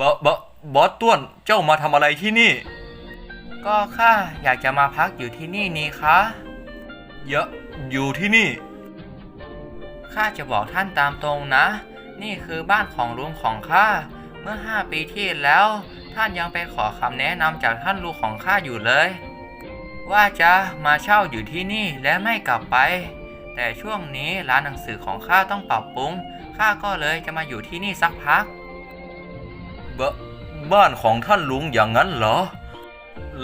บอบอบอสต้วนเจ้ามาทำอะไรที่นี่ ก็ข้าอยากจะมาพักอยู่ที่นี่นี่คะเยอะอยู่ที่นี่ ข้าจะบอกท่านตามตรงนะ นี่คือบ้านของลุงของข้า เมื่อห้าปีที่แล้ว ท่านยังไปขอคำแนะนำจากท่านลุงของข้าอยู่เลย ว่าจะมาเช่าอยู่ที่นี่และไม่กลับไป แต่ช่วงนี้ร้านหนังสือของข้าต้องปรับปรุง ข้าก็เลยจะมาอยู่ที่นี่สักพัก บบ้านของท่านลุงอย่างนั้นเหรอ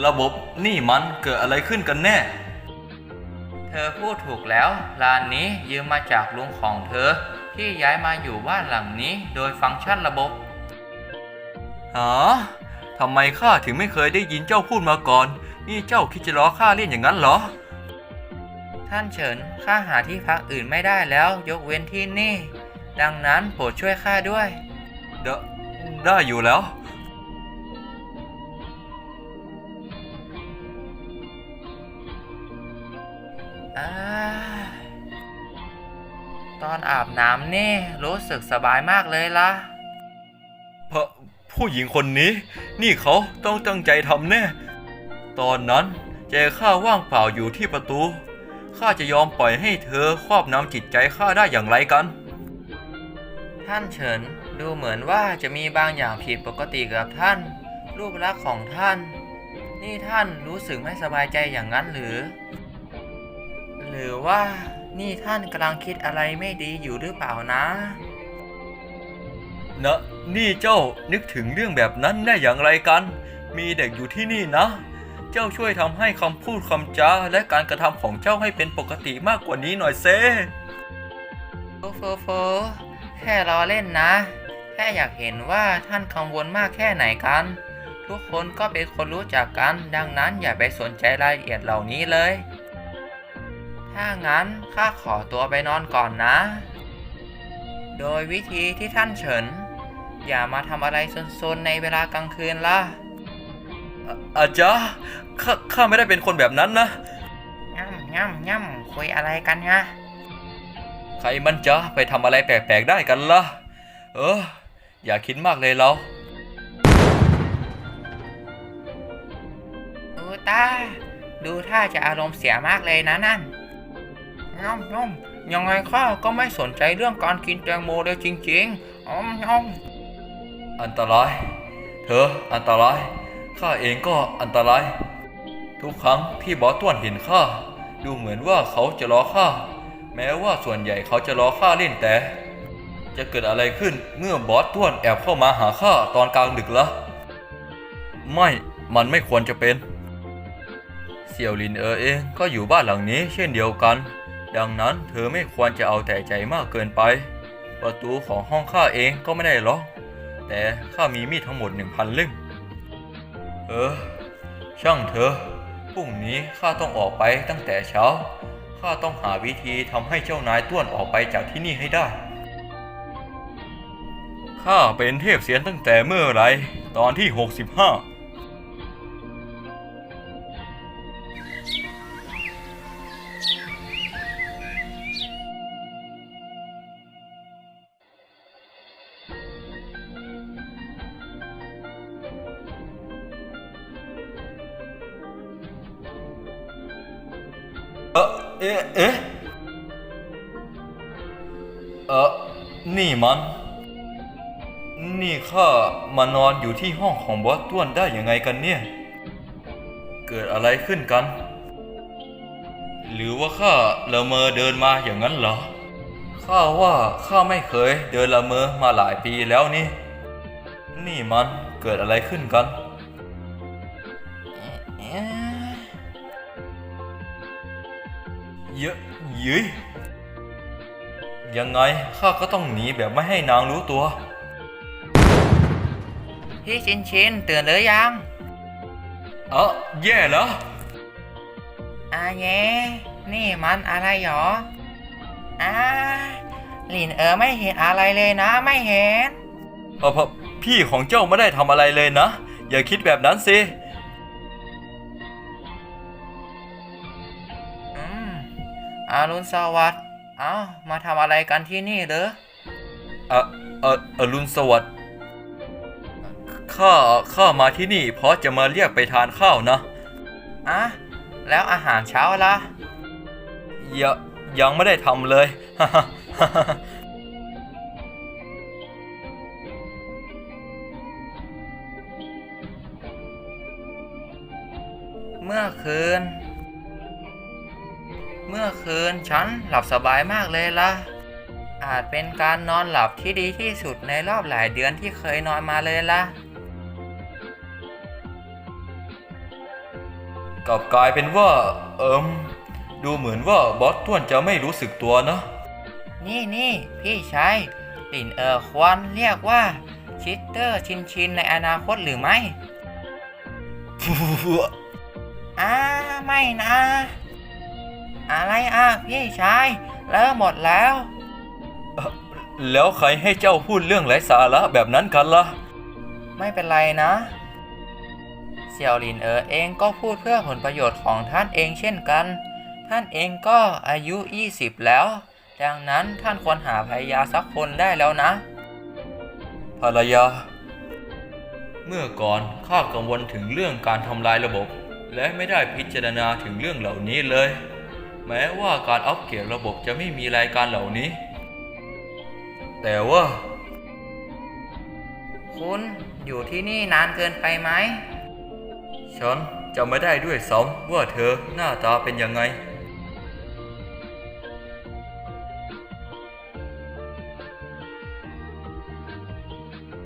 ระบบนี่มันเกิดอะไรขึ้นกันแน่ เธอพูดถูกแล้วร้านนี้ยืมมาจากลุงของเธอ ที่ย้ายมาอยู่บ้านหลังนี้โดยฟังก์ชันระบบหาทำไมข้าถึงไม่เคยได้ยินเจ้าพูดมาก่อน นี่เจ้าคิดจะล้อข้าเล่นอย่างนั้นเหรอ ท่านเฉินข้าหาที่พักอื่นไม่ได้แล้ว ยกเว้นที่นี่ ดังนั้นโปรดช่วยข้าด้วย เด ได้อยู่แล้วอาตอนอาบน้ำนี่ รู้สึกสบายมากเลยล่ะเพราะผู้หญิงคนนี้ นี่เขาต้องตั้งใจทำแน่ ตอนนั้นใจข้าว่างเปล่าอยู่ที่ประตู ข้าจะยอมปล่อยให้เธอครอบน้ำจิตใจข้าได้อย่างไรกัน ท่านเฉิน ดูเหมือนว่าจะมีบางอย่างผิดปกติกับท่าน รูปลักษณ์ของท่าน นี่ท่านรู้สึกไม่สบายใจอย่างนั้นหรือ หรือว่านี่ท่านกำลังคิดอะไรไม่ดีอยู่หรือเปล่านะนะนี่เจ้านึกถึงเรื่องแบบนั้นได้อย่างไรกัน มีเด็กอยู่ที่นี่นะ เจ้าช่วยทำให้คำพูดคำจาและการกระทำของเจ้าให้เป็นปกติมากกว่านี้หน่อยเซโฟโฟโฟแค่ล้อเล่นนะ แค่อยากเห็นว่าท่านกังวลมากแค่ไหนกัน ทุกคนก็เป็นคนรู้จักกัน ดังนั้นอย่าไปสนใจรายละเอียดเหล่านี้เลย ถ้างั้นข้าขอตัวไปนอนก่อนนะ โดยวิธีที่ท่านเฉิน อย่ามาทำอะไรซนๆในเวลากลางคืนล่ะอะอาจารย์ข้าข้าไม่ได้เป็นคนแบบนั้นนะย่ำย่ำย่ำคุยอะไรกันฮะใครมันจะไปทำอะไรแปลกๆได้กันล่ะ เออ อย่าคิดมากเลยเราอูตาดูท่าจะอารมณ์เสียมากเลยนะนั่นย่อมย่อมยังไงข้าก็ไม่สนใจเรื่องการกินแตงโมเลยจริงๆอ้อมย่อมอันตราย เธออันตราย ข้าเองก็อันตราย ทุกครั้งที่บอสต้วนเห็นข้า ดูเหมือนว่าเขาจะล้อข้า แม้ว่าส่วนใหญ่เขาจะล้อข้าเล่นแต่ จะเกิดอะไรขึ้นเมื่อบอสต้วนแอบเข้ามาหาข้าตอนกลางดึกละไม่มันไม่ควรจะเป็น เสี่ยวลินเออเองก็อยู่บ้านหลังนี้เช่นเดียวกัน ดังนั้นเธอไม่ควรจะเอาแต่ใจมากเกินไป ประตูของห้องข้าเองก็ไม่ได้ล็อกแต่ข้ามีมีดทั้งหมดหนึ่งพันเล่มเออ ช่างเถอพรุ่งนี้ข้าต้องออกไปตั้งแต่เช้าข้าต้องหาวิธีทำให้เจ้านายต้วนออกไปจากที่นี่ให้ได้ ข้าเป็นเทพเสียนตั้งแต่เมื่อไร ตอนที่ 65เออเอ๊ะเอ๊ะเออนี่มัน นี่ข้ามานอนอยู่ที่ห้องของบอสต้วนได้ยังไงกันเนี่ย เกิดอะไรขึ้นกัน หรือว่าข้าละเมอเดินมาอย่างนั้นเหรอ ข้าว่าข้าไม่เคยเดินละเมอมาหลายปีแล้วนี่ นี่มันเกิดอะไรขึ้นกันเยอะยืยยังไงข้าก็ต้องหนีแบบไม่ให้นางรู้ตัว พี่ชินชินตื่นหรือยัง เออแย่แล้วอาเย่นี่มันอะไรหรออาหลินเออไม่เห็นอะไรเลยนะ ไม่เห็นเออพพี่ของเจ้าไม่ได้ทำอะไรเลยนะ อย่าคิดแบบนั้นสิอืมอารุณสวัสดิ์เอ้ามาทำอะไรกันที่นี่เหรอเออเอออรุณสวัสดิ์ ข้าข้ามาที่นี่เพราะจะมาเรียกไปทานข้าวนะอะแล้วอาหารเช้าล่ะยังยังไม่ได้ทำเลย เมื่อคืน เมื่อคืนฉันหลับสบายมากเลยล่ะ อาจเป็นการนอนหลับที่ดีที่สุดในรอบหลายเดือนที่เคยนอนมาเลยล่ะ กลับกลายเป็นว่า เอิมดูเหมือนว่าบอสต้วนจะไม่รู้สึกตัวนะ นี่นี่พี่ชายหลินเออควรเรียกว่า ชิตเตอร์ชินชินในอนาคตหรือไม่อ่าไม่นะ อะไรอะพี่ชายเลิกหมดแล้ว แล้วใครให้เจ้าพูดเรื่องไร้สาระแบบนั้นกันล่ะ ไม่เป็นไรนะ เสี่ยวหลินเอ๋อเองก็พูดเพื่อผลประโยชน์ของท่านเองเช่นกัน ท่านเองก็อายุ 20 แล้ว ดังนั้นท่านควรหาภรรยาสักคนได้แล้วนะ ภรรยา เมื่อก่อนข้ากังวลถึงเรื่องการทำลายระบบ และไม่ได้พิจารณาถึงเรื่องเหล่านี้เลย แม้ว่าการอัปเกรดระบบจะไม่มีรายการเหล่านี้ แต่ว่า คุณอยู่ที่นี่นานเกินไปไหม ฉันจะไม่ได้ด้วยซ้ำว่าเธอหน้าตาเป็นยังไง